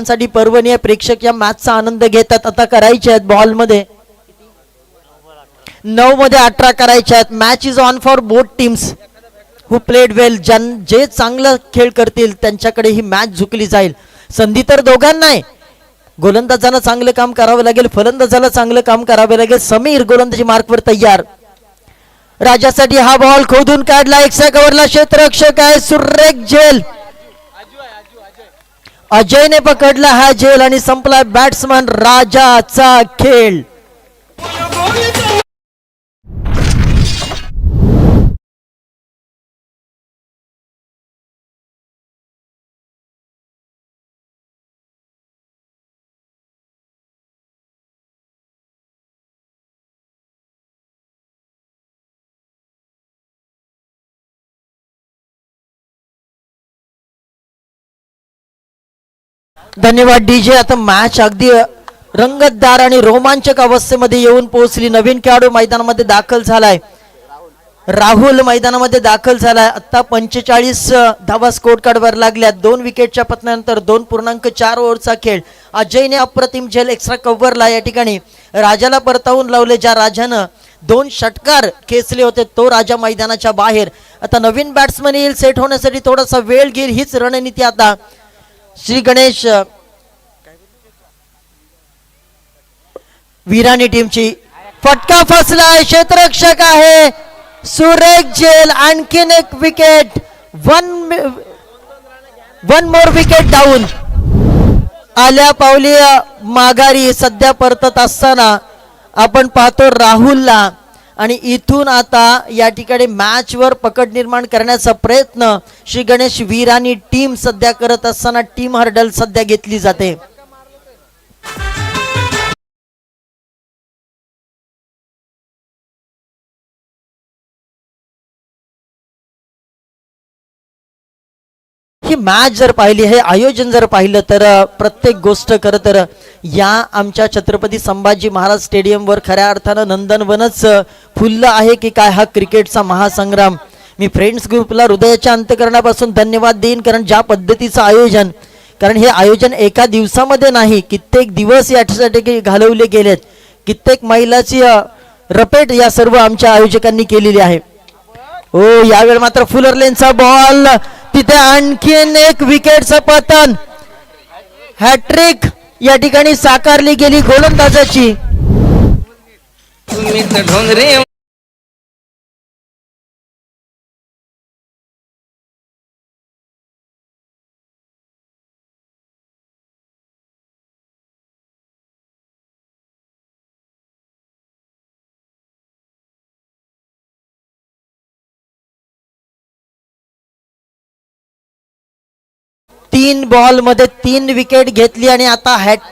साठी पर्वणी आहे प्रेक्षक या मॅचचा आनंद घेतात. आता करायचे आहेत बॉलमध्ये नऊ मध्ये अठरा करायचे आहेत. Match is on for both teams who played well ज्यां जे चांगलं खेळ करतील त्यांच्याकडे ही मॅच झुकली जाईल. संधी तर दोघांना आहे गोलंदाजांना चांगलं काम करावं लागेल. फलंदाजाला चांगलं काम करावं लागेल. समीर गोलंदाजी मार्कवर तयार. राजासाठी हा बॉल खोदून काढला. एक्सा कव्हरला क्षेत्ररक्षक आहे सुरेख झेल. अजयने पकडला हा झेल आणि संपला बॅट्समन राजाचा खेळ. धन्यवाद डीजे. आता मॅच अगदी रंगतदार आणि रोमांचक अवस्थेमध्ये येऊन पोहोचली. नवीन खेळाडू मैदानामध्ये दाखल झालाय. राहुल मैदानामध्ये दाखल झालाय. आता पंचेचाळीस धावा स्कोर कार्डवर लागल्या दोन विकेटच्या पतनानंतर दोन पूर्णांक चार ओव्हरचा खेळ. अजयने अप्रतिम झेल एक्स्ट्रा कव्हरला या ठिकाणी. राजाला परतावून लावले ज्या राजानं दोन षटकार खेचले होते तो राजा मैदानाच्या बाहेर. आता नवीन बॅट्समन येईल सेट होण्यासाठी थोडासा वेळ घेईल हीच रणनीती आता श्री गणेश अ, विराणी टीमची फटका फसलाय क्षेत्ररक्षक आहे. सुरेख जेल आणखीन एक wicket one one more wicket down आल्या पावली माघारी सध्या परतत असताना आपण पाहतो राहुलला. आणि इथून आता या ठिकाणी मॅचवर पकड निर्माण करण्याचा प्रयत्न श्री गणेश वीरानी टीम सध्या करत असताना टीम हर्डल सध्या घेतली जाते. ही मॅच जर पाहिली हे आयोजन जर पाहिलं तर प्रत्येक गोष्ट खरं तर या आमच्या छत्रपती संभाजी महाराज स्टेडियमवर खऱ्या अर्थानं नंदनवनच फुललं आहे की काय हा क्रिकेटचा महासंग्राम. मी फ्रेंड्स ग्रुपला हृदयाच्या अंतकरणापासून धन्यवाद देईन कारण ज्या पद्धतीचं आयोजन कारण हे आयोजन एका दिवसामध्ये नाही कित्येक दिवस याच्यासाठी घालवले गेलेत. कित्येक महिलाची रपेट या सर्व आमच्या आयोजकांनी केलेली आहे. हो यावेळ मात्र फुलर लेनचा बॉल तिथे आणखीन एक विकेटचं पतन हॅट्रिक या ठिकाणी साकारली गेली गोलंदाजाची. तीन बॉलमध्ये तीन विकेट घेतली आणि आता हॅट